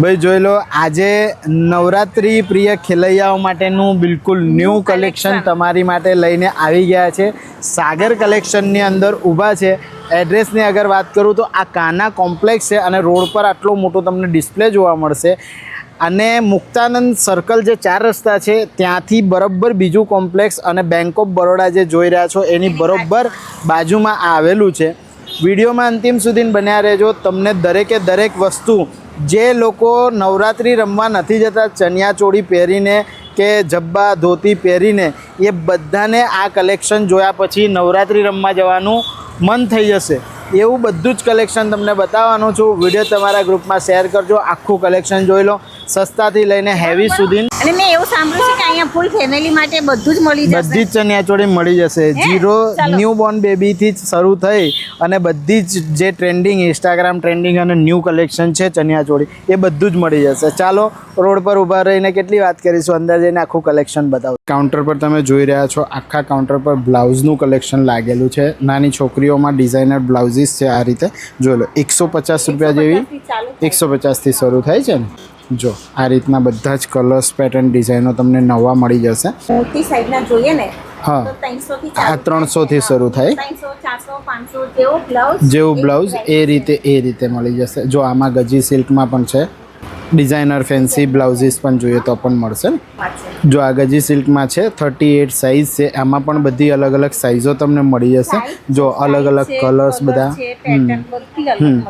ભાઈ જોઈ લો આજે નવરાત્રી પ્રિય ખેલૈયાઓ માટેનું બિલકુલ ન્યૂ કલેક્શન તમારી માટે લઈને આવી ગયા છે. સાગર કલેક્શનની અંદર ઊભા છે. એડ્રેસની અગર વાત કરું તો આ કાના કોમ્પ્લેક્સ છે અને રોડ પર આટલો મોટો તમને ડિસ્પ્લે જોવા મળશે. અને મુક્તાનંદ સર્કલ જે ચાર રસ્તા છે ત્યાંથી બરોબર બીજું કોમ્પ્લેક્સ અને બેંક ઓફ બરોડા જે જોઈ રહ્યા છો એની બરોબર બાજુમાં આવેલું છે. વિડીયોમાં અંતિમ સુધી બન્યા રહેજો. તમને દરેકે દરેક વસ્તુ જે લોકો નવરાત્રિ રમવા નથી જતા, ચણિયા ચોળી પહેરીને કે જબ્બા ધોતી પહેરીને, એ બધાને આ કલેક્શન જોયા પછી નવરાત્રિ રમવા જવાનું મન થઈ જશે. એવું બધું જ કલેક્શન તમને બતાવવાનું છું. વીડિયો તમારા ગ્રુપમાં શેર કરજો. આખું કલેક્શન જોઈ લો. સસ્તાથી લઈને હેવી સુધી અને મેં એવું સાંભળ્યું છે કે અહીંયા ફૂલ ફેમિલી માટે બધું જ મળી જશે. બધી જ ચણિયાચોળી મળી જશે. જીરો ન્યૂ બોર્ન બેબીથી જ શરૂ થઈ અને બધી જ જે ટ્રેન્ડિંગ ઇન્સ્ટાગ્રામ ટ્રેન્ડિંગ અને ન્યૂ કલેક્શન છે ચણિયાચોળી એ બધું જ મળી જશે. ચાલો રોડ પર ઊભા રહીને કેટલી વાત કરીશું? અંદર જઈને આખું કલેક્શન બતાવું. કાઉન્ટર પર તમે જોઈ રહ્યા છો આખા કાઉન્ટર પર બ્લાઉઝનું કલેક્શન લાગેલું છે. નાની છોકરીઓમાં ડિઝાઇનર બ્લાઉઝીસ છે આ રીતે. જોઈ લો એકસો પચાસ રૂપિયા જેવી એકસો પચાસથી શરૂ થાય છે ને? જો આ રીતના બધા જ કલર્સ પેટર્ન ડિઝાઇનો તમને નવા મળી જશે. મોટી સાઈઝના જોઈએ ને હા. આ ત્રણસોથી શરૂ થાય. જેવો બ્લાઉઝ એ રીતે એ રીતે મળી જશે. જો આમાં ગજી સિલ્કમાં પણ છે. ડિઝાઇનર ફેન્સી બ્લાઉઝીસ પણ જોઈએ તો પણ મળશે જો આ ગજી સિલ્કમાં છે થર્ટી એટ સાઇઝ છે. આમાં પણ બધી અલગ અલગ સાઇઝો તમને મળી જશે. જો અલગ અલગ કલર્સ બધા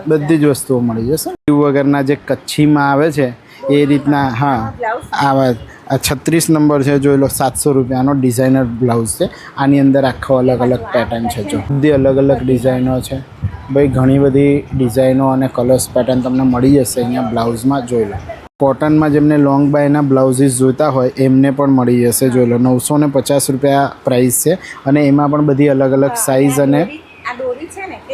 બધી જ વસ્તુઓ મળી જશે. વગરના જે કચ્છીમાં આવે છે એ રીતના, હા. આ છત્રીસ નંબર છે, જોઈ લો, સાતસો રૂપિયાનો ડિઝાઇનર બ્લાઉઝ છે. આની અંદર આખો અલગ અલગ પેટર્ન છે, જો. બધી અલગ અલગ ડિઝાઇનો છે. ભાઈ, ઘણી બધી ડિઝાઇનો અને કલર્સ પેટર્ન તમને મળી જશે અહીંયા બ્લાઉઝમાં જોઈ લો. કોટનમાં જેમને લોંગ બાયના બ્લાઉઝીસ જોઈતા હોય, એમને પણ મળી જશે, જોઈ લો. નવસો ને પચાસ રૂપિયા પ્રાઇસ છે. અને એમાં પણ બધી અલગ અલગ સાઇઝ અને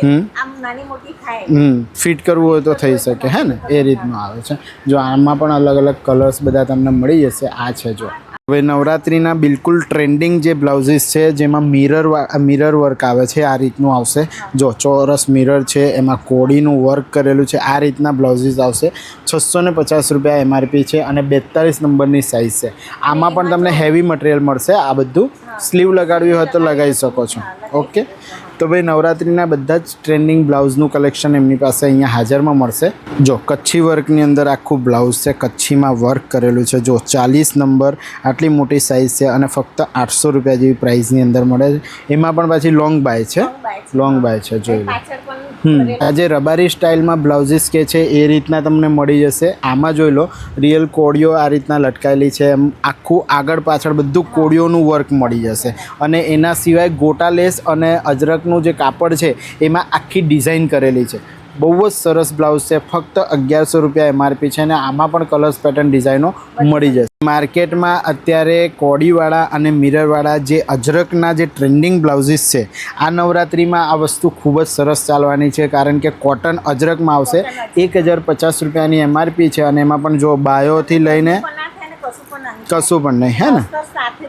આમ નાની મોટી થાય. હમ. ફિટ કરવું હોય તો થઈ શકે હે ને? એ રીતનું આવે છે. જો આમાં પણ અલગ અલગ કલર્સ બધા તમને મળી જશે આ છે જો. હવે નવરાત્રિના બિલકુલ ટ્રેન્ડિંગ જે બ્લાઉઝીસ છે જેમાં મિરર મિરર વર્ક આવે છે આ રીતનું આવશે. જો ચોરસ મિરર છે એમાં કોડીનું વર્ક કરેલું છે આ રીતના બ્લાઉઝીસ આવશે. છસો ને પચાસ રૂપિયા એમઆરપી છે અને બેતાલીસ નંબરની સાઇઝ છે. આમાં પણ તમને હેવી મટીરિયલ મળશે. આ બધું સ્લીવ લગાડવી હોય તો લગાવી શકો છો. ઓકે તો ભાઈ નવરાત્રિના બધા જ ટ્રેન્ડિંગ બ્લાઉઝનું કલેક્શન એમની પાસે અહીંયા હાજરમાં મળશે. જો કચ્છી વર્કની અંદર આખું બ્લાઉઝ છે કચ્છીમાં વર્ક કરેલું છે. જો ચાલીસ નંબર આટલી મોટી સાઇઝ છે અને ફક્ત આઠસો રૂપિયા જેવી પ્રાઇસની અંદર મળે છે. એમાં પણ પાછી લોંગ બાય છે. લોંગ બાય છે. જોઈ લો. હમ આજે રબારી સ્ટાઇલમાં બ્લાઉઝીસ કે છે એ રીતના તમને મળી જશે. આમાં જોઈ લો રિયલ કોડીઓ આ રીતના લટકાયેલી છે. એમ આખું આગળ પાછળ બધું કોડીઓનું વર્ક મળી જશે. અને એના સિવાય ગોટા લેસ અને અજરકનું જે કાપડ છે, એમાં આખી ડિઝાઇન કરેલી છે. બહુ જ સરસ બ્લાઉઝ છે, ફક્ત અગિયારસો રૂપિયા એમઆરપી છે અને આમાં પણ કલર્સ પેટર્ન ડિઝાઇનો મળી જશે. માર્કેટમાં અત્યારે કોડીવાળા અને મિરરવાળા જે અજરકના જે ટ્રેન્ડિંગ બ્લાઉઝીસ છે, આ નવરાત્રિમાં આ વસ્તુ ખૂબ જ સરસ ચાલવાની છે, કારણ કે કોટન અજરકમાં આવશે. એક હજાર પચાસ રૂપિયાની એમઆરપી છે અને એમાં પણ જો બાયોથી લઈને કશું પણ નહીં. હે ને?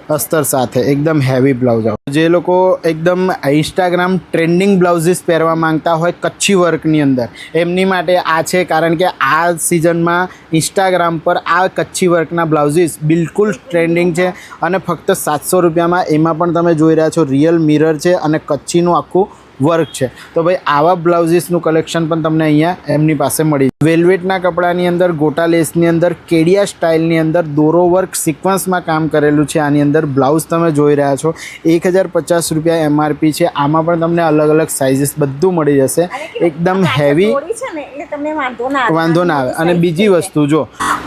અસ્તર સાથે એકદમ હેવી બ્લાઉઝ આવે. જે લોકો એકદમ ઇન્સ્ટાગ્રામ ટ્રેન્ડિંગ બ્લાઉઝીસ પહેરવા માંગતા હોય કચ્છી વર્કની અંદર એમની માટે આ છે કારણ કે આ સિઝનમાં ઇન્સ્ટાગ્રામ પર આ કચ્છી વર્કના બ્લાઉઝીસ બિલકુલ ટ્રેન્ડિંગ છે અને ફક્ત સાતસો રૂપિયામાં એમાં પણ તમે જોઈ રહ્યા છો રિયલ મિરર છે અને કચ્છીનું આખું વર્ક છે. તો ભાઈ આવા બ્લાઉઝીસનું કલેક્શન પણ તમને અહીંયા એમની પાસે મળી વેલ્વેટના કપડાની અંદર ગોટા લેસની અંદર કેડિયા સ્ટાઇલની અંદર દોરો વર્ક સિક્વન્સમાં કામ કરેલું છે. આની અંદર બ્લાઉઝ તમે જોઈ રહ્યા છો. એક હજાર પચાસ રૂપિયા એમઆરપી છે. આમાં પણ તમને અલગ અલગ સાઇઝીસ બધું મળી જશે. એકદમ હેવી વાંધો ના આવે. અને બીજી વસ્તુ જો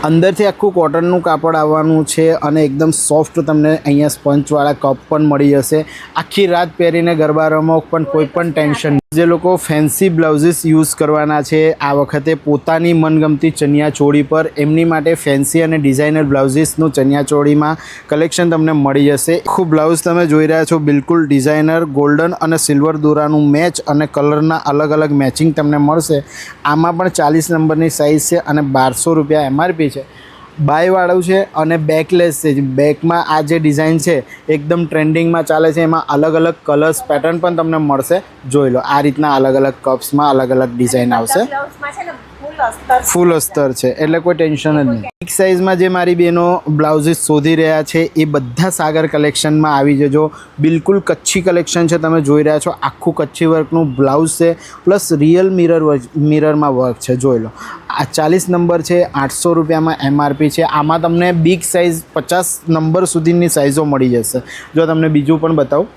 અંદરથી આખું કોટનનું કાપડ આવવાનું છે અને એકદમ સોફ્ટ તમને અહીંયા સ્પંચવાળા કપ પણ મળી જશે. આખી રાત પહેરીને ગરબા રમો પણ કોઈ પણ ટેન્શન. જે લોકો ફેન્સી બ્લાઉઝીસ યુઝ કરવાના છે, આ વખતે પોતાની મનગમતી ચણિયા ચોળી પર એમની માટે ફેન્સી અને ડિઝાઇનર બ્લાઉઝીસનું ચણિયા ચોળીમાં કલેક્શન તમને મળી જશે. આખું બ્લાઉઝ તમે જોઈ રહ્યા છો, બિલકુલ ડિઝાઇનર, ગોલ્ડન અને સિલ્વર દોરાનું મેચ અને કલરના અલગ અલગ મેચિંગ તમને મળશે. આમાં પણ ચાલીસ નંબરની સાઇઝ છે અને બારસો રૂપિયા એમઆરપી છે. બાયવાળું છે અને બેકલેસ છે. બેકમાં આ જે ડિઝાઇન છે, એકદમ ટ્રેન્ડિંગમાં ચાલે છે. એમાં અલગ અલગ કલર્સ પેટર્ન પણ તમને મળશે. જોઈ લો, આ રીતના અલગ અલગ કપ્સમાં અલગ અલગ ડિઝાઇન આવશે. ફૂલ અસ્તર છે, એટલે કોઈ ટેન્શન જ નહીં. બિગ સાઇઝમાં જે મારી બહેનો બ્લાઉઝીસ શોધી રહ્યા છે, એ બધા સાગર કલેક્શનમાં આવી જજો. બિલકુલ કચ્છી કલેક્શન છે, તમે જોઈ રહ્યા છો. આખું કચ્છી વર્કનું બ્લાઉઝ છે, પ્લસ રિયલ મિરર મિરરમાં વર્ક છે, જોઈ લો. આ ચાલીસ નંબર છે, આઠસો રૂપિયામાં એમઆરપી છે. આમાં તમને બિગ સાઇઝ પચાસ નંબર સુધીની સાઇઝો મળી જશે. જો તમને બીજું પણ બતાવું.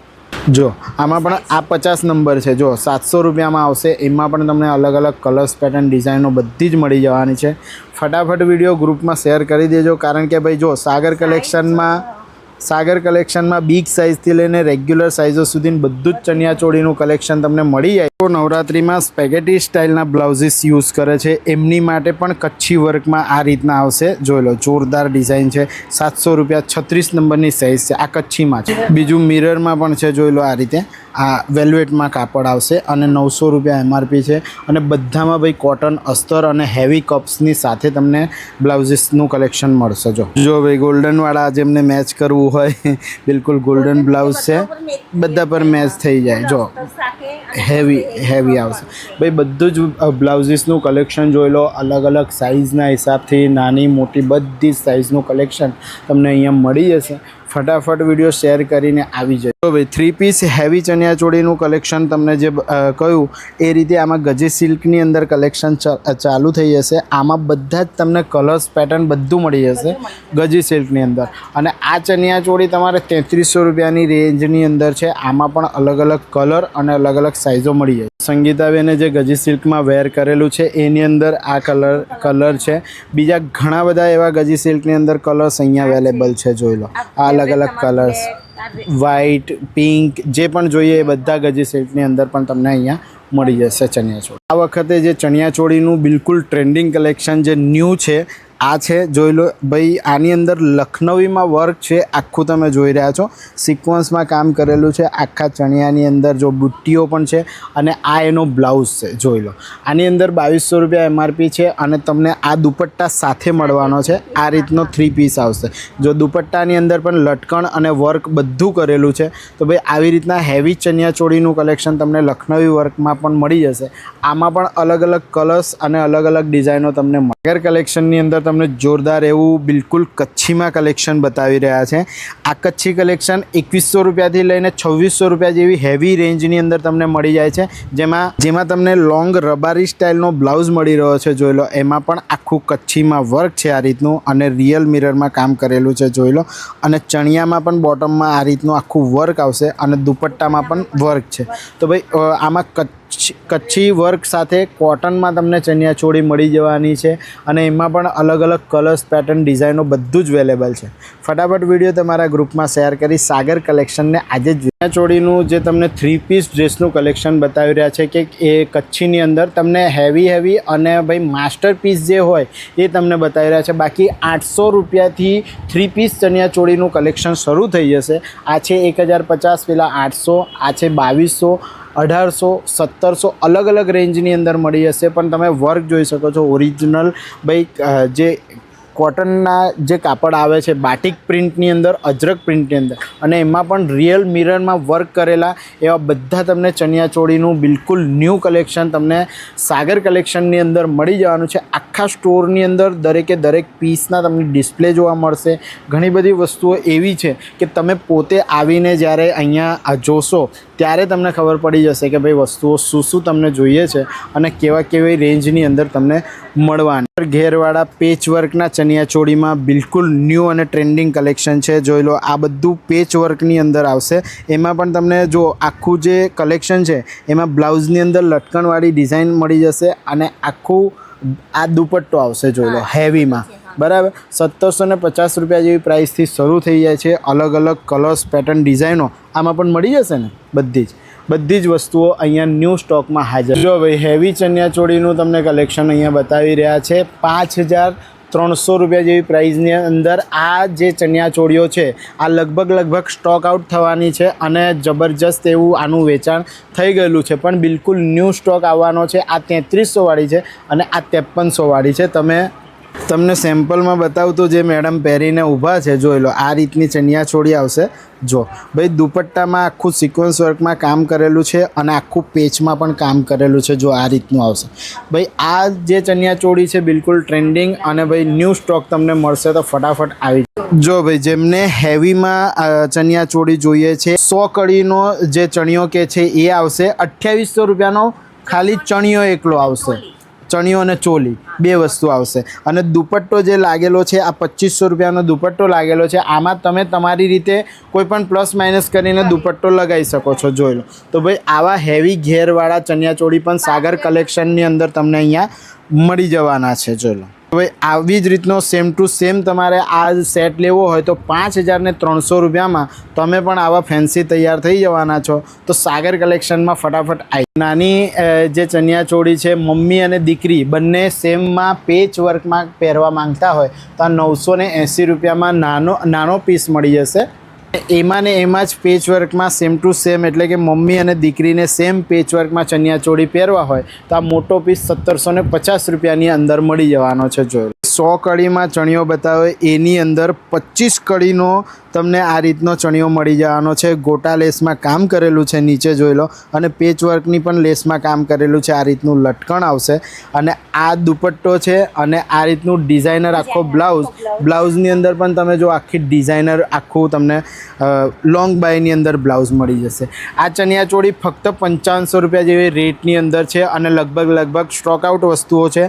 જો આમાં પણ આ પચાસ નંબર છે. જો સાતસો રૂપિયામાં આવશે. એમાં પણ તમને અલગ અલગ કલર્સ પેટર્ન ડિઝાઇનો બધી જ મળી જવાની છે. ફટાફટ વીડિયો ગ્રુપમાં શેર કરી દેજો. કારણ કે ભાઈ જો સાગર કલેક્શનમાં સાગર કલેક્શનમાં બિગ સાઇઝથી લઈને રેગ્યુલર સાઇઝો સુધી બધું જ ચણિયાચોળીનું કલેક્શન તમને મળી જાય. તો નવરાત્રિમાં સ્પેગેટી સ્ટાઇલના બ્લાઉઝીસ યુઝ કરે છે. એમની માટે પણ કચ્છી વર્કમાં આ રીતના આવશે. જોઈ લો, જોરદાર ડિઝાઇન છે. સાતસો રૂપિયા છત્રીસ નંબરની સાઇઝ છે. આ કચ્છીમાં છે. બીજું મિરરમાં પણ છે, જોઈ લો આ રીતે. આ વેલ્વેટમાં કાપડ આવશે અને નવસો રૂપિયા એમઆરપી છે. અને બધામાં ભાઈ કોટન અસ્તર અને હેવી કપ્સની સાથે તમને બ્લાઉઝીસનું કલેક્શન મળશે. જો જો ભાઈ ગોલ્ડનવાળા જેમને મેચ કરવું હોય બિલકુલ ગોલ્ડન બ્લાઉઝ છે. બધા પર મેચ થઈ જાય. જો હેવી હેવી આવશે. ભાઈ બધું જ બ્લાઉઝીસનું કલેક્શન જોઈ લો. અલગ અલગ સાઇઝના હિસાબથી નાની મોટી બધી જ સાઇઝનું કલેક્શન તમને અહીંયા મળી જશે. ફટાફટ વીડિયો શેર કરીને આવી જાય તો ભાઈ થ્રી પીસ હેવી ચણિયાચોળીનું કલેક્શન તમને જે કહ્યું એ રીતે આમાં ગજી સિલ્કની અંદર કલેક્શન ચાલુ થઈ જશે. આમાં બધા જ તમને કલર્સ પેટર્ન બધું મળી જશે ગજી સિલ્કની અંદર. અને આ ચણિયાચોળી તમારે તેત્રીસો રૂપિયાની રેન્જની અંદર છે. આમાં પણ અલગ અલગ કલર અને અલગ અલગ સાઇઝો મળી જાય. સંગીતાબેને જે ગજી સિલ્કમાં વેર કરેલું છે એની અંદર આ કલર કલર છે. બીજા ઘણા બધા એવા ગજી સિલ્કની અંદર કલર્સ અહીંયા અવેલેબલ છે જોઈ લો. આ અલગ અલગ કલર્સ વ્હાઇટ પિંક જે પણ જોઈએ એ બધા ગજી સેટની અંદર પણ તમને અહીંયા મળી જશે ચણિયાચોળી. આ વખતે જે ચણિયાચોળીનું બિલકુલ ટ્રેન્ડિંગ કલેક્શન જે ન્યૂ છે આ છે, જોઈ લો. ભાઈ, આની અંદર લખનવીમાં વર્ક છે, આખું તમે જોઈ રહ્યા છો. સિક્વન્સમાં કામ કરેલું છે, આખા ચણિયાની અંદર જો બુટ્ટીઓ પણ છે અને આ એનો બ્લાઉઝ છે, જોઈ લો. આની અંદર બાવીસો રૂપિયા એમઆરપી છે અને તમને આ દુપટ્ટા સાથે મળવાનો છે. આ રીતનો થ્રી પીસ આવશે. જો દુપટ્ટાની અંદર પણ લટકણ અને વર્ક બધું કરેલું છે, તો ભાઈ, આવી રીતના હેવી ચણિયાચોળીનું કલેક્શન તમને લખનવી વર્કમાં પણ મળી જશે. આમાં પણ અલગ અલગ કલર્સ અને અલગ અલગ ડિઝાઇનો તમને મગર કલેક્શનની અંદર તમને જોરદાર એવું બિલકુલ કચ્છીમાં કલેક્શન બતાવી રહ્યા છે. આ કચ્છી કલેક્શન એકવીસો રૂપિયાથી લઈને છવ્વીસો રૂપિયા જેવી હેવી રેન્જની અંદર તમને મળી જાય છે. જેમાં જેમાં તમને લોંગ રબારી સ્ટાઇલનો બ્લાઉઝ મળી રહ્યો છે, જોઈ લો. એમાં પણ આખું કચ્છીમાં વર્ક છે આ રીતનું અને રિયલ મિરરમાં કામ કરેલું છે, જોઈ લો. અને ચણિયામાં પણ બોટમમાં આ રીતનું આખું વર્ક આવશે અને દુપટ્ટામાં પણ વર્ક છે. તો ભાઈ આમાં આમાં કચ્છ વર્ક સાથે કોટનમાં તમને ચણિયાચોળી મળી જવાની છે અને એમાં પણ અલગ અલગ કલર્સ, પેટર્ન, ડિઝાઇનો બધું જ અવેલેબલ છે. ફટાફટ વીડિયો તમારા ગ્રુપમાં શેર કરી સાગર કલેક્શનને આજે જ ચણિયાચોળીનું જે તમને થ્રી પીસ ડ્રેસનું કલેક્શન બતાવી રહ્યા છે કે એ કચ્છીની અંદર તમને હેવી હેવી અને ભાઈ માસ્ટર પીસ જે હોય એ તમને બતાવી રહ્યા છે. બાકી આઠસો રૂપિયાથી થ્રી પીસ ચણિયાચોળીનું કલેક્શન શરૂ થઈ જશે. આ છે એક હજાર પચાસ, પેલા આઠસો, આ છે બાવીસો અઢારસો, સત્તરસો અલગ અલગ રેન્જની અંદર મળી જશે પણ તમે વર્ક જોઈ શકો છો. ઓરિજિનલ ભાઈ જે કોટનના જે કાપડ આવે છે, બાટિક પ્રિન્ટની અંદર, અજરક પ્રિન્ટની અંદર, અને એમાં પણ રિયલ મિરરમાં વર્ક કરેલા એવા બધા તમને ચણિયાચોળીનું બિલકુલ ન્યૂ કલેક્શન તમને સાગર કલેક્શનની અંદર મળી જવાનું છે. આખા સ્ટોરની અંદર દરેકે દરેક પીસના તમને ડિસ્પ્લે જોવા મળશે. ઘણી બધી વસ્તુઓ એવી છે કે તમે પોતે આવીને જ્યારે અહીંયા જોશો, ત્યારે તમને ખબર પડી જશે કે ભાઈ વસ્તુઓ શું શું તમને જોઈએ છે અને કેવા કેવી રેન્જની અંદર તમને મળવાની. ઘેરવાળા પેચવર્કના ચણિયાચોળીમાં બિલકુલ ન્યૂ અને ટ્રેન્ડિંગ કલેક્શન છે. જોઈ લો આ બધું પેચવર્કની અંદર આવશે. એમાં પણ તમને જો આખું જે કલેક્શન છે એમાં બ્લાઉઝની અંદર લટકણવાળી ડિઝાઇન મળી જશે અને આખું આ દુપટ્ટો આવશે જોઈ લો હેવીમાં. બરાબર? સત્તરસો ને પચાસ રૂપિયા જેવી પ્રાઇસથી શરૂ થઈ જાય છે. અલગ અલગ કલર્સ પેટર્ન ડિઝાઇનો આમાં પણ મળી જશે ને? બધી જ. બધી જ વસ્તુઓ અહીંયા ન્યૂ સ્ટોકમાં હાજર. જો ભાઈ, હેવી ચણિયાચોળીનું તમને કલેક્શન અહીંયા બતાવી રહ્યા છે. પાંચ હજાર ત્રણસો રૂપિયા જેવી પ્રાઇઝની અંદર આ જે ચણિયાચોળીઓ છે, આ લગભગ લગભગ સ્ટોક આઉટ થવાની છે અને જબરજસ્ત એવું આનું વેચાણ થઈ ગયેલું છે. પણ બિલકુલ ન્યૂ સ્ટોક આવવાનો છે. આ તેત્રીસોવાળી છે અને આ ત્રેપનસોવાળી છે. તમે તમને સેમ્પલમાં બતાવું તો જે મેડમ પહેરીને ઊભા છે, જોઈ લો, આ રીતની ચણિયા છોડી આવશે. જો, ભાઈ, દુપટ્ટામાં આખું સિક્વન્સ વર્કમાં કામ કરેલું છે અને આખું પેચમાં પણ કામ કરેલું છે, જો આ રીતનું આવશે. ભાઈ, આ જે ચણિયા ચોળી છે, બિલકુલ ટ્રેન્ડિંગ અને ભાઈ ન્યૂ સ્ટોક તમને મળશે તો ફટાફટ આવી. જો, ભાઈ, જેમને હેવીમાં ચણિયા ચોળી જોઈએ છે, સો કડીનો જે ચણિયો કે છે, એ આવશે. અઠ્યાવીસો રૂપિયાનો ખાલી ચણિયો એકલો આવશે. ચણિયો અને ચોલી બે વસ્તુ આવશે. અને દુપટ્ટો જે લાગેલો છે, આ પચીસો રૂપિયાનો દુપટ્ટો લાગેલો છે, આમાં તમે તમારી રીતે કોઈ પણ પ્લસ માઇનસ કરીને દુપટ્ટો લગાવી શકો છો, જોઈ લો. તો ભાઈ, આવા હેવી ઘેરવાળા ચણિયાચોળી પણ સાગર કલેક્શનની અંદર તમને અહીંયા મળી જવાના છે, જોઈ લો. હવે આવી જ રીતનો સેમ ટુ સેમ તમારે આ સેટ લેવો હોય તો પાંચ હજારને ત્રણસો રૂપિયામાં તમે પણ આવા ફેન્સી તૈયાર થઈ જવાના છો. તો સાગર કલેક્શનમાં ફટાફટ આવી નાની જે ચણિયા ચોળી છે, મમ્મી અને દીકરી બંને સેમમાં પેચ વર્કમાં પહેરવા માંગતા હોય તો આ નવસો ને એંસી રૂપિયામાં નાનો નાનો પીસ મળી જશે. એમાં ને એમાં જ પેચ વર્કમાં સેમ ટુ સેમ એટલે કે મમ્મી અને દીકરીને સેમ પેચ વર્કમાં ચણિયા ચોળી પહેરવા હોય, તો આ મોટો પીસ સત્તરસો ને પચાસ રૂપિયાની અંદર મળી જવાનો છે જોયો સો કડીમાં ચણિયો બતાવે, એની અંદર પચીસ કડીનો તમને આ રીતનો ચણિયો મળી જવાનો છે. ગોટા લેસમાં કામ કરેલું છે નીચે જોઈ લો. અને પેચવર્કની પણ લેસમાં કામ કરેલું છે. આ રીતનું લટકણ આવશે. અને આ દુપટ્ટો છે અને આ રીતનું ડિઝાઇનર આખો બ્લાઉઝ બ્લાઉઝની અંદર પણ તમે જો આખી ડિઝાઇનર આખું તમને લોંગ બાયની અંદર બ્લાઉઝ મળી જશે. આ ચણિયાચોળી ફક્ત પંચાવનસો રૂપિયા જેવી રેટની અંદર છે અને લગભગ લગભગ સ્ટોક આઉટ વસ્તુઓ છે.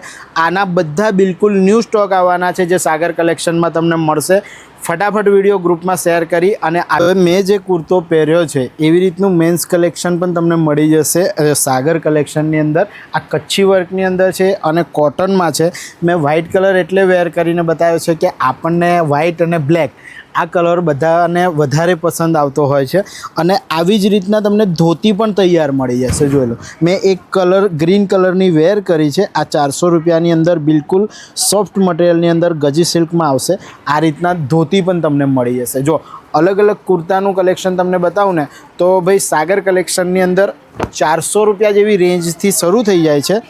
આના બધા બિલકુલ ન્યૂ સ્ટોક આવવાના છે જે સાગર કલેક્શનમાં તમને મળશે. ફટાફટ વીડિયો ગ્રુપમાં શેર કરી અને હવે મેં જે કુર્તો પહેર્યો છે, એવી રીતનું મેન્સ કલેક્શન પણ તમને મળી જશે. સાગર કલેક્શનની અંદર, આ કચ્છી વર્કની અંદર છે અને કોટનમાં છે. મેં વ્હાઇટ કલર એટલે વેર કરીને બતાવ્યો છે કે આપણને વ્હાઇટ અને બ્લેક આ કલર બધાને વધારે પસંદ આવતો હોય છે. અને આવી જ રીતના તમને ધોતી પણ તૈયાર મળી જશે, જોઈ લો. મેં એક કલર, ગ્રીન કલરની વેર કરી છે. આ ચારસો રૂપિયાની અંદર બિલકુલ સોફ્ટ મટીરિયલની અંદર ગજી સિલ્કમાં આવશે. આ રીતના ધોતી પણ તમને મળી જશે. જો અલગ અલગ કુર્તાનું કલેક્શન તમને બતાવું ને, તો ભાઈ સાગર કલેક્શનની અંદર ચારસો રૂપિયા જેવી રેન્જથી શરૂ થઈ જાય છે.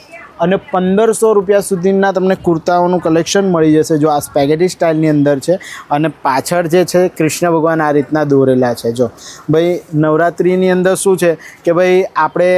અને પંદરસો રૂપિયા સુધીના તમને કુર્તાઓનું કલેક્શન મળી જશે જો આ સ્પેગેટી સ્ટાઇલની અંદર છે. અને પાછળ જે છે, કૃષ્ણ ભગવાન આ રીતના દોરેલા છે. જો ભાઈ, નવરાત્રિની અંદર શું છે કે ભાઈ, આપણે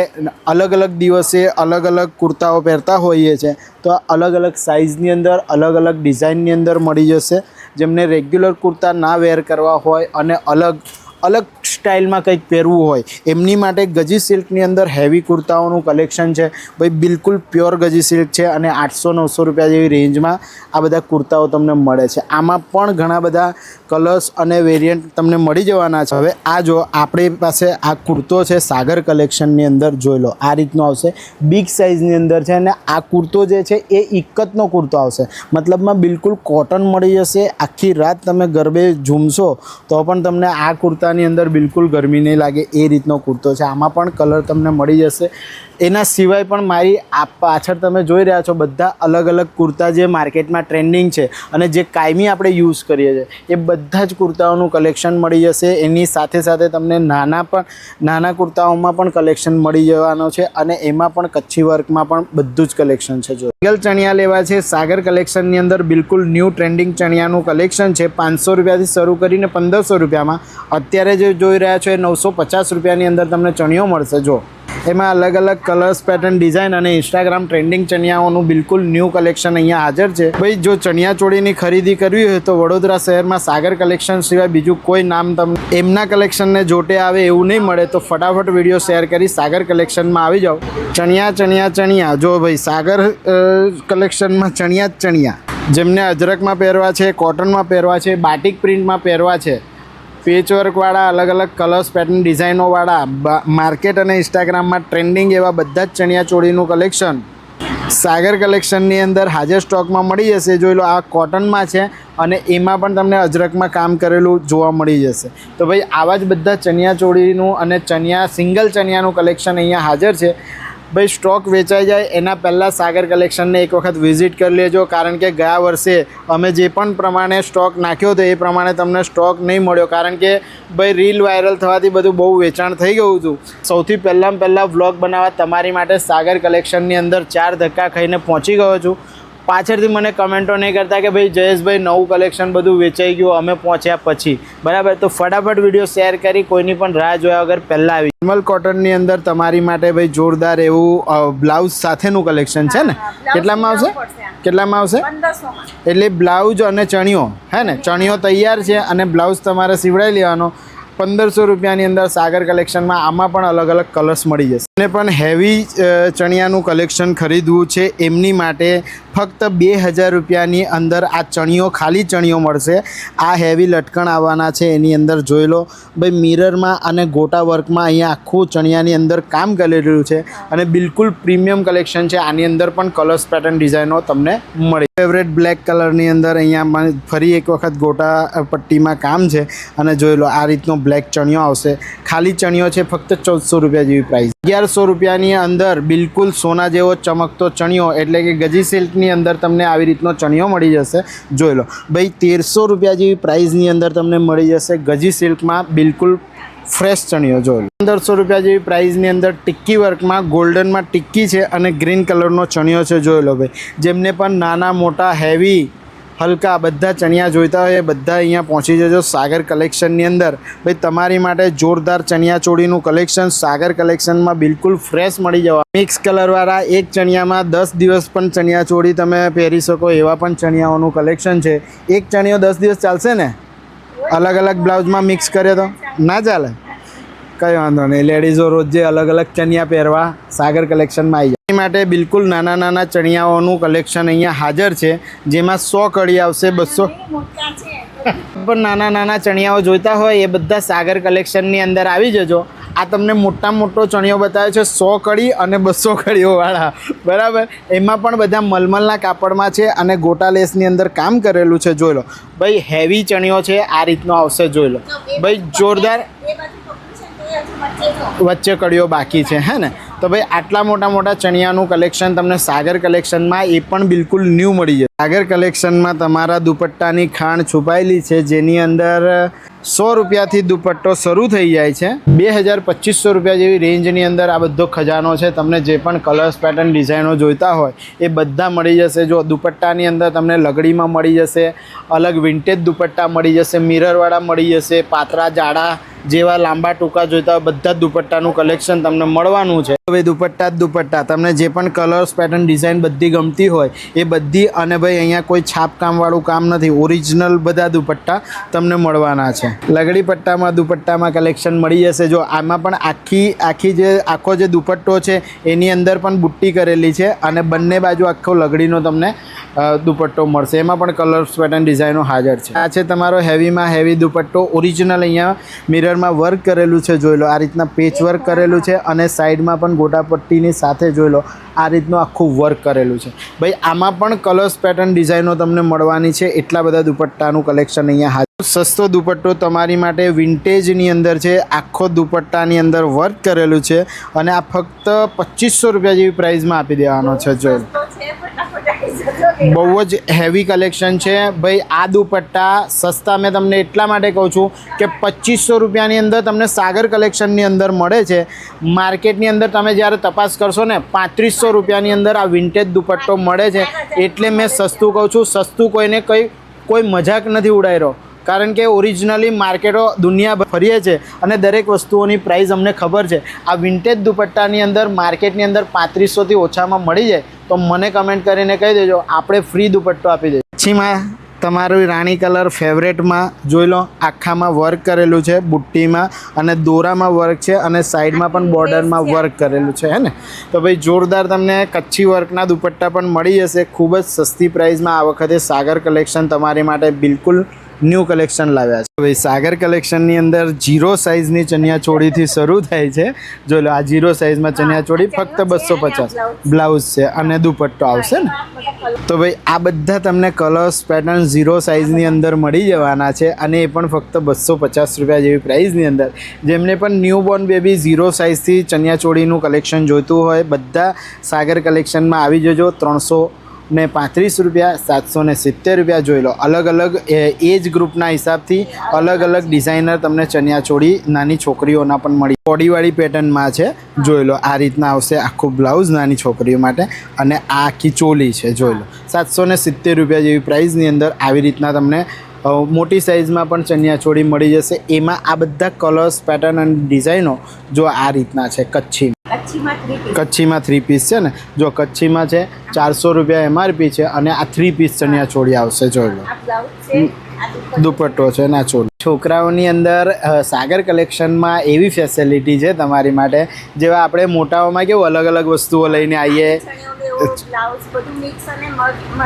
અલગ અલગ દિવસે અલગ અલગ કુર્તાઓ પહેરતા હોઈએ છીએ તો અલગ અલગ સાઇઝની અંદર, અલગ અલગ ડિઝાઇનની અંદર મળી જશે. જેમને રેગ્યુલર કુર્તા ના વેર કરવા હોય અને અલગ અલગ સ્ટાઇલમાં કંઈક પહેરવું હોય, એમની માટે ગજી સિલ્કની અંદર હેવી કુર્તાઓનું કલેક્શન છે. ભાઈ, બિલકુલ પ્યોર ગજી સિલ્ક છે અને આઠસો નવસો રૂપિયા જેવી રેન્જમાં આ બધા કુર્તાઓ તમને મળે છે. આમાં પણ ઘણા બધા કલર્સ અને વેરિયન્ટ તમને મળી જવાના છે. હવે આ જો આપણી પાસે આ કુર્તો છે સાગર કલેક્શનની અંદર, જોઈ લો, આ રીતનો આવશે. બિગ સાઇઝની અંદર છે અને આ કુર્તો જે છે એ ઇક્કતનો કુર્તો આવશે. મતલબમાં બિલકુલ કોટન મળી જશે. આખી રાત તમે ગરબે ઝૂમશો તો પણ તમને આ કુર્તાની અંદર બિલકુલ ગરમી નહીં લાગે એ રીતનો કુર્તો છે. આમાં પણ કલર તમને મળી જશે. એના સિવાય પણ મારી આ પાછળ તમે જોઈ રહ્યા છો બધા અલગ અલગ કુર્તા જે માર્કેટમાં ટ્રેન્ડિંગ છે અને જે કાયમી આપણે યુઝ કરીએ છીએ, એ બધા જ કુર્તાઓનું કલેક્શન મળી જશે. એની સાથે સાથે તમને નાના પણ, નાના કુર્તાઓમાં પણ કલેક્શન મળી જવાનો છે અને એમાં પણ કચ્છી વર્કમાં પણ બધું જ કલેક્શન છે. જો સિંગલ ચણિયા લેવા છે, સાગર કલેક્શનની અંદર બિલકુલ ન્યૂ ટ્રેન્ડિંગ ચણિયાનું કલેક્શન છે. પાંચસો રૂપિયાથી શરૂ કરીને પંદરસો રૂપિયામાં. અત્યારે જે જોઈ રહ્યા છો એ નવસો પચાસ રૂપિયાની અંદર તમને ચણિયો મળશે. જો એમાં અલગ અલગ કલર્સ પેટર્ન ડિઝાઇન અને ઇન્સ્ટાગ્રામ ટ્રેન્ડિંગ ચણિયાઓનું બિલકુલ ન્યૂ કલેક્શન અહીંયા હાજર છે. ભાઈ, જો ચણિયા ચોળીની ખરીદી કરવી હોય તો વડોદરા શહેરમાં સાગર કલેક્શન સિવાય બીજું કોઈ નામ તમને એમના કલેક્શનને જોટે આવે એવું નહીં મળે તો ફટાફટ વીડિયો શેર કરી સાગર કલેક્શનમાં આવી જાઓ. ચણિયા ચણિયા ચણિયા. જો ભાઈ, સાગર કલેક્શનમાં ચણિયા જ ચણિયા. જેમને અજરકમાં પહેરવા છે કોટનમાં પહેરવા છે બાટિક પ્રિન્ટમાં પહેરવા છે. પેચવર્કવાળા અલગ અલગ કલર્સ પેટર્ન ડિઝાઇનોવાળા માર્કેટ અને ઇન્સ્ટાગ્રામમાં ટ્રેન્ડિંગ એવા બધા જ ચણિયા ચોળીનું કલેક્શન સાગર કલેક્શનની અંદર હાજર સ્ટોકમાં મળી જશે. જોઈ લો આ કોટનમાં છે અને એમાં પણ તમને અજરકમાં કામ કરેલું જોવા મળી જશે. તો ભાઈ આવા જ બધા ચણિયા ચોળીનું અને ચણિયા સિંગલ ચણિયાનું કલેક્શન અહીંયા હાજર છે. ભાઈ સ્ટોક વેચાઈ જાય. એના પહેલાં સાગર કલેક્શનને એક વખત વિઝિટ કરી લેજો. કારણ કે ગયા વર્ષે અમે જે પણ પ્રમાણે સ્ટોક નાખ્યો હતો, એ પ્રમાણે તમને સ્ટોક નહીં મળ્યો. કારણ કે, ભાઈ રીલ વાયરલ થવાથી બધું બહુ વેચાણ થઈ ગયું હતું. સૌથી પહેલાં પહેલાં વ્લોગ બનાવવા તમારી માટે સાગર કલેક્શનની અંદર ચાર ધક્કા ખાઈને પહોંચી ગયો છું. પાછળથી મને કમેન્ટો નહીં કરતા કે ભાઈ જયેશભાઈ નવું કલેક્શન બધું વેચાઈ ગયું અમે પહોંચ્યા પછી. બરાબર? તો ફટાફટ વીડિયો શેર કરી કોઈની પણ રાહ જોયા વગર પહેલાં આવી. નોર્મલ કોટનની અંદર તમારી માટે ભાઈ જોરદાર એવું બ્લાઉઝ સાથેનું કલેક્શન છે ને? કેટલામાં આવશે? કેટલામાં આવશે? એટલે બ્લાઉઝ અને ચણિયો હે ને? ચણિયો તૈયાર છે અને બ્લાઉઝ તમારે સીવડાવી લેવાનો. પંદરસો રૂપિયાની અંદર સાગર કલેક્શનમાં આમાં પણ અલગ અલગ કલર્સ મળી જશે. અને પણ હેવી ચણિયાનું કલેક્શન ખરીદવું છે, એમની માટે ફક્ત બે હજાર રૂપિયાની અંદર આ ચણિયો, ખાલી ચણિયો મળશે. આ હેવી લટકણ આવવાના છે, એની અંદર જોઈ લો. ભાઈ મિરરમાં અને ગોટા વર્કમાં અહીંયા આખું ચણિયાની અંદર કામ કરેલું છે અને બિલકુલ પ્રીમિયમ કલેક્શન છે. આની અંદર પણ કલર્સ પેટર્ન ડિઝાઇનો તમને મળી ફેવરેટ બ્લેક કલરની અંદર અહીંયા ફરી એક વખત ગોટા પટ્ટીમાં કામ છે. અને જોઈ લો, આ રીતનો બ્લેક ચણિયો આવશે. ખાલી ચણિયો છે, ફક્ત ચૌદસો રૂપિયા જેવી પ્રાઇસ અગિયારસો રૂપિયાની અંદર બિલકુલ સોના જેવો ચમકતો ચણિયો, એટલે કે ગજી સિલ્કની અંદર તમને આવી રીતનો ચણિયો મળી જશે. જોઈ લો. ભાઈ, તેરસો રૂપિયા જેવી પ્રાઇસની અંદર તમને મળી જશે ગજી સિલ્કમાં બિલકુલ ફ્રેશ ચણિયો, જોઈ લો. પંદરસો રૂપિયા જેવી પ્રાઇસની અંદર ટિક્કી વર્કમાં ગોલ્ડનમાં ટિક્કી છે અને ગ્રીન કલરનો ચણિયો છે, જોઈ લો ભાઈ. જેમને પણ નાના, મોટા હેવી હલકા બધા ચણિયા જોઈતા હોય એ બધા અહીંયા પહોંચી જજો સાગર કલેક્શનની અંદર. ભાઈ, તમારી માટે જોરદાર ચણિયા ચોળીનું કલેક્શન સાગર કલેક્શનમાં બિલકુલ ફ્રેશ મળી જવા. મિક્સ કલરવાળા એક ચણિયામાં દસ દિવસ પણ ચણિયા ચોળી તમે પહેરી શકો એવા પણ ચણિયાઓનું કલેક્શન છે. એક ચણિયો દસ દિવસ ચાલશે ને? અલગ અલગ બ્લાઉઝમાં મિક્સ કરે તો? ના ચાલે? કંઈ વાંધો નહીં. લેડીઝો રોજે અલગ અલગ ચણિયા પહેરવા સાગર કલેક્શનમાં આવી જાય. માટે બિલકુલ નાના નાના ચણિયાઓનું કલેક્શન અહીંયા હાજર છે જેમાં સો કડી આવશે બસો પણ નાના નાના ચણિયાઓ જોઈતા હોય એ બધા સાગર કલેક્શનની અંદર આવી જજો. આ તમને મોટા મોટો ચણિયો બતાવ્યો છે સો કડી અને બસો કડીઓવાળા બરાબર? એમાં પણ બધા મલમલના કાપડમાં છે અને ગોટા લેસની અંદર કામ કરેલું છે જોઈ લો. ભાઈ હેવી ચણિયો છે આ રીતનો આવશે જોઈ લો. ભાઈ જોરદાર. વચ્ચે કડીઓ બાકી છે હે ને? તો ભાઈ, આટલા મોટા મોટા ચણિયાનું કલેક્શન તમને સાગર કલેક્શનમાં એ પણ બિલકુલ ન્યૂ મળી જશે. સાગર કલેક્શનમાં તમારા દુપટ્ટાની ખાણ છુપાયેલી છે, જેની અંદર સો રૂપિયાથી દુપટ્ટો શરૂ થઈ જાય છે. બે હજાર પચીસો રૂપિયા જેવી રેન્જની અંદર આ બધો ખજાનો છે. તમને જે પણ કલર્સ પેટર્ન ડિઝાઇનો જોઈતા હોય, એ બધા મળી જશે. જો દુપટ્ટાની અંદર તમને લગડીમાં મળી જશે, અલગ વિન્ટેજ દુપટ્ટા મળી જશે મિરરવાળા મળી જશે પાતરા જાડા જેવા લાંબા ટૂંકા જોઈતા હોય, બધા દુપટ્ટાનું કલેક્શન તમને મળવાનું છે. હવે દુપટ્ટા જ દુપટ્ટા. તમને જે પણ કલર્સ પેટર્ન ડિઝાઇન બધી ગમતી હોય, એ બધી અને ભાઈ અહીંયા કોઈ છાપકામવાળું કામ નથી. ઓરિજિનલ બધા દુપટ્ટા તમને મળવાના છે. લગડી પટ્ટામાં, દુપટ્ટામાં કલેક્શન મળી જશે. જો આમાં પણ આખી આખી જે, આખો જે દુપટ્ટો છે, એની અંદર પણ બુટ્ટી કરેલી છે અને બંને બાજુ આખો લગડીનો તમને દુપટ્ટો મળશે. એમાં પણ કલર્સ પેટર્ન ડિઝાઇનો હાજર છે. આ છે તમારો હેવીમાં હેવી દુપટ્ટો. ઓરિજિનલ અહીંયા મિરરમાં વર્ક કરેલું છે, જોઈ લો. આ રીતના પેચ વર્ક કરેલું છે અને સાઈડમાં પણ ગોટાપટ્ટીની સાથે જોઈ લો. આ રીતનું આખું વર્ક કરેલું છે. ભાઈ, આમાં પણ કલર્સ પેટર્ન ડિઝાઇનો તમને મળવાની છે. એટલા બધા દુપટ્ટાનું કલેક્શન અહીંયા હાજર સસ્તો દુપટ્ટો તમારી માટે વિન્ટેજની અંદર છે. આખો દુપટ્ટાની અંદર વર્ક કરેલું છે. અને આ ફક્ત પચીસો રૂપિયા જેવી પ્રાઇસમાં આપી દેવાનો છે, જોઈ. બહુ જ હેવી કલેક્શન છે. ભાઈ, આ દુપટ્ટા સસ્તા મેં તમને એટલા માટે કહું છું કે પચીસો રૂપિયાની અંદર તમને સાગર કલેક્શનની અંદર મળે છે. માર્કેટની અંદર તમે જ્યારે તપાસ કરશો ને, પાંત્રીસો રૂપિયાની અંદર આ વિન્ટેજ દુપટ્ટો મળે છે. એટલે મેં સસ્તું કહું છું, સસ્તું કોઈને કંઈ, કોઈ મજાક નથી ઉડાવ્યો કારણ કે ઓરિજિનલી માર્કેટો દુનિયા ફરીએ છે અને દરેક વસ્તુઓની પ્રાઇસ અમને ખબર છે. આ વિન્ટેજ દુપટ્ટાની અંદર માર્કેટની અંદર પાંત્રીસોથી ઓછામાં મળી જાય તો મને કમેન્ટ કરીને કહી દેજો આપણે ફ્રી દુપટ્ટો આપી દઈએ. પછીમાં તમારું રાણી કલર ફેવરેટમાં જોઈ લો આખામાં વર્ક કરેલું છે બુટ્ટીમાં અને દોરામાં વર્ક છે અને સાઈડમાં પણ બોર્ડરમાં વર્ક કરેલું છે હે ને? તો ભાઈ જોરદાર તમને કચ્છી વર્કના દુપટ્ટા પણ મળી જશે. ખૂબ જ સસ્તી પ્રાઇસમાં આ વખતે સાગર કલેક્શન તમારી માટે બિલકુલ ન્યૂ કલેક્શન લાવ્યા છે. ભાઈ સાગર કલેક્શનની અંદર જીરો સાઇઝની ચણિયાચોળીથી શરૂ થાય છે. જો લો આ જીરો સાઇઝમાં ચણિયાચોળી ફક્ત બસો પચાસ. બ્લાઉઝ. છે અને દુપટ્ટો આવશે ને? તો ભાઈ આ બધા તમને કલર્સ પેટર્ન ઝીરો સાઇઝની અંદર મળી જવાના છે અને એ પણ ફક્ત બસો પચાસ રૂપિયા જેવી પ્રાઇઝની અંદર. જેમને પણ ન્યૂબોર્ન બેબી ઝીરો સાઇઝથી ચણિયાચોળીનું કલેક્શન જોઈતું હોય બધા સાગર કલેક્શનમાં આવી જજો. ત્રણસો ને પાંત્રીસ રૂપિયા, સાતસો ને સિત્તેર રૂપિયા જોઈ લો. અલગ અલગ એજ ગ્રુપના હિસાબથી અલગ અલગ ડિઝાઇનર તમને ચણિયાચોળી નાની છોકરીઓના પણ મળી. બોડીવાળી પેટર્નમાં છે, જોઈ લો, આ રીતના આવશે આખું બ્લાઉઝ નાની છોકરીઓ માટે અને આ આખી ચોલી છે, જોઈ લો. સાતસો ને સિત્તેર રૂપિયા જેવી પ્રાઇસની અંદર આવી રીતના તમને મોટી સાઇઝમાં પણ ચણિયાચોળી મળી જશે. એમાં આ બધા કલર્સ, પેટર્ન અને ડિઝાઇનો જો આ રીતના છે કચ્છી કચ્છીમાં થ્રી પીસ છે ને? જો કચ્છીમાં છે ચારસો રૂપિયા એમઆરપી છે અને આ થ્રી પીસ ચણિયાચોળી આવશે જોઈ લો. આ આ દુપટ્ટો. છે. ના ચોલી છોકરાઓની અંદર સાગર કલેક્શનમાં એવી ફેસિલિટી છે તમારી માટે જેવા આપણે મોટાઓમાં કેવું અલગ અલગ વસ્તુઓ લઈને આવીએ. બધું અને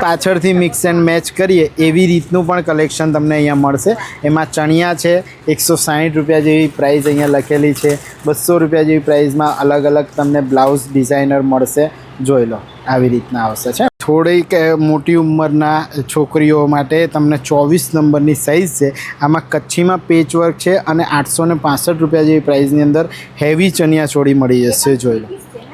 પાછળથી મિક્સ એન્ડ મેચ કરીએ. એવી રીતનું પણ કલેક્શન તમને અહીંયા મળશે. એમાં ચણિયા છે એકસો સાહીઠ રૂપિયા જેવી પ્રાઇસ અહીંયા લખેલી છે. બસો રૂપિયા જેવી પ્રાઇસમાં અલગ અલગ તમને બ્લાઉઝ ડિઝાઇનર મળશે. જોઈ લો આવી રીતના આવશે છે. થોડીક મોટી ઉંમરના છોકરીઓ માટે તમને ચોવીસ નંબરની સાઇઝ છે. આમાં કચ્છીમાં પેચ વર્ક છે અને આઠસો ને પાસઠ રૂપિયા જેવી પ્રાઇસની અંદર હેવી ચણિયા ચોળી મળી જશે જોઈ લો.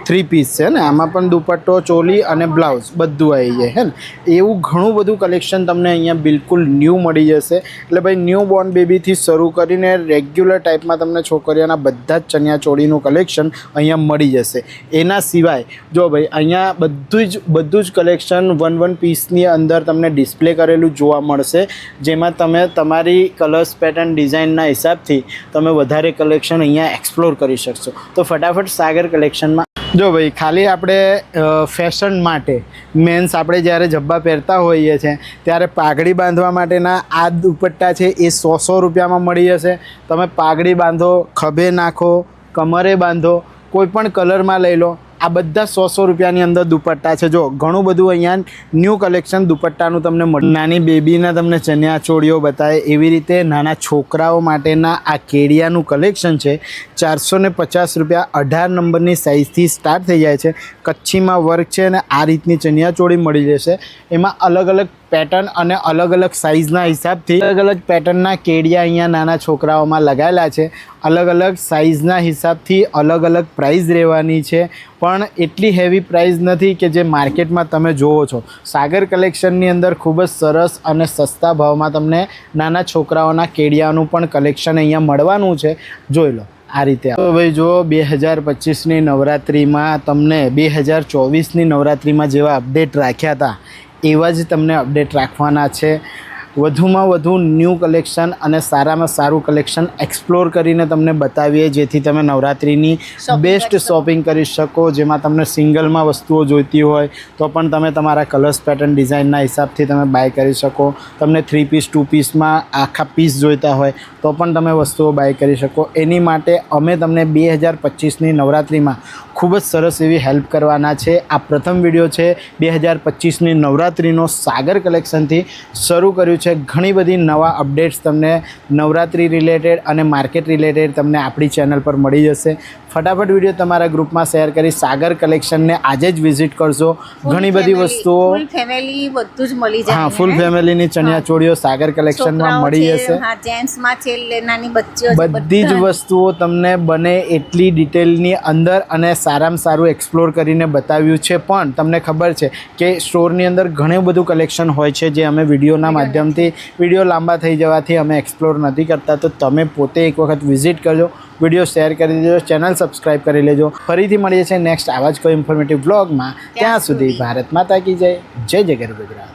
થ્રી પીસ છે ને, આમાં પણ દુપટ્ટો, ચોલી અને બ્લાઉઝ બધું આવી જાય, હે ને? એવું ઘણું બધું કલેક્શન તમને અહીંયા બિલકુલ ન્યૂ મળી જશે. એટલે ભાઈ ન્યૂ બોર્ન બેબીથી શરૂ કરીને રેગ્યુલર ટાઈપમાં તમને છોકરીઓના બધા જ ચણિયા ચોળીનું કલેક્શન અહીંયા મળી જશે. એના સિવાય, જો ભાઈ, અહીંયા બધું જ બધું જ કલેક્શન વન વન પીસની અંદર તમને ડિસ્પ્લે કરેલું જોવા મળશે. જેમાં તમે તમારી કલર્સ પેટર્ન ડિઝાઇનના હિસાબથી તમે વધારે કલેક્શન અહીંયા એક્સપ્લોર કરી શકશો. તો ફટાફટ સાગર કલેક્શનમાં જો ભાઈ, ખાલી આપણે ફેશન માટે મેન્સ આપણે જ્યારે જબ્બા પહેરતા હોઈએ છીએ, ત્યારે પાઘડી બાંધવા માટેના આ દુપટ્ટા છે એ સો સો રૂપિયામાં મળી જશે. તમે પાઘડી બાંધો, ખભે નાખો, કમરે બાંધો, કોઈ પણ કલરમાં લઈ લો આ બધા સો સો રૂપિયાની અંદર દુપટ્ટા છે. જો, ઘણું બધું અહીંયા ન્યૂ કલેક્શન દુપટ્ટાનું તમને મળે નાની બેબીના તમને ચણિયા ચોળીઓ બતાવે એવી રીતે નાના છોકરાઓ માટેના આ કેડિયાનું કલેક્શન છે. ચારસો ને પચાસ રૂપિયા અઢાર નંબરની સાઇઝથી સ્ટાર્ટ થઈ જાય છે. કચ્છીમાં વર્ક છે અને આ રીતની ચણિયા ચોળી મળી જશે. એમાં અલગ અલગ પેટર્ન અને અલગ અલગ સાઇઝના હિસાબથી અલગ અલગ પેટર્નના કેડિયા અહીંયા નાના છોકરાઓમાં લગાવેલા છે. અલગ અલગ સાઇઝના હિસાબથી અલગ અલગ પ્રાઇઝ રહેવાની છે. પણ એટલી હેવી પ્રાઇઝ નથી કે જે માર્કેટમાં તમે જોવો છો. સાગર કલેક્શનની અંદર ખૂબ જ સરસ અને સસ્તા ભાવમાં તમને નાના છોકરાઓના કેડિયાનું પણ કલેક્શન અહીંયા મળવાનું છે. જોઈ લો, આ રીતે તો ભાઈ જો બે હજાર પચીસની નવરાત્રિમાં તમને બે હજાર ચોવીસની નવરાત્રિમાં જેવા અપડેટ રાખ્યા હતા. એવા જ તમને અપડેટ રાખવાના છે. વધુમાં વધુ ન્યૂ કલેક્શન અને સારામાં સારું કલેક્શન એક્સપ્લોર કરીને તમને બતાવીએ જેથી તમે નવરાત્રિની બેસ્ટ શોપિંગ કરી શકો જેમાં તમને સિંગલમાં વસ્તુઓ જોઈતી હોય તો પણ તમે તમારા કલર્સ પેટર્ન ડિઝાઇનના હિસાબથી તમે બાય કરી શકો. તમને થ્રી પીસ ટુ પીસમાં આખા પીસ જોઈતા હોય તો પણ તમે વસ્તુઓ બાય કરી શકો. એની માટે અમે તમને બે હજાર પચીસની નવરાત્રિમાં ખૂબ જ સરસ એવી હેલ્પ કરવાના છે. આ પ્રથમ વીડિયો છે બે હજાર પચીસની નવરાત્રિનો સાગર કલેક્શનથી શરૂ કર્યું છે. ઘણી બધી નવા અપડેટ્સ તમને નવરાત્રિ રિલેટેડ અને માર્કેટ રિલેટેડ તમને આપણી ચેનલ પર મળી જશે. ફટાફટ વીડિયો તમારા ગ્રુપમાં શેર કરી સાગર કલેક્શનને આજે જ વિઝિટ કરશો ઘણી બધી વસ્તુઓ ફેમિલી બધું જ મળી જાય હા ફૂલ ફેમિલીની ચણિયા ચોળીઓ સાગર કલેક્શનમાં મળી જશે હા જેન્ટ્સમાં છે નાની બચ્ચીઓ બધી જ વસ્તુઓ તમને બને એટલી ડિટેલની અંદર અને સારામાં સારું એક્સપ્લોર કરીને બતાવ્યું છે. પણ તમને ખબર છે કે સ્ટોરની અંદર ઘણું બધું કલેક્શન હોય છે જે અમે વિડીયોના માધ્યમથી વીડિયો લાંબા થઈ જવાથી અમે એક્સપ્લોર નથી કરતા. તો તમે પોતે એક વખત વિઝિટ કરજો. વીડિયો શેર કરી દેજો ચેનલ સબસ્ક્રાઈબ કરી લેજો. ફરીથી મળીએ છીએ નેક્સ્ટ આવા જ કોઈ ઇન્ફોર્મેટિવ બ્લોગમાં ત્યાં સુધી ભારત માતા કી જય. જય જય ગરવી ગુજરાત.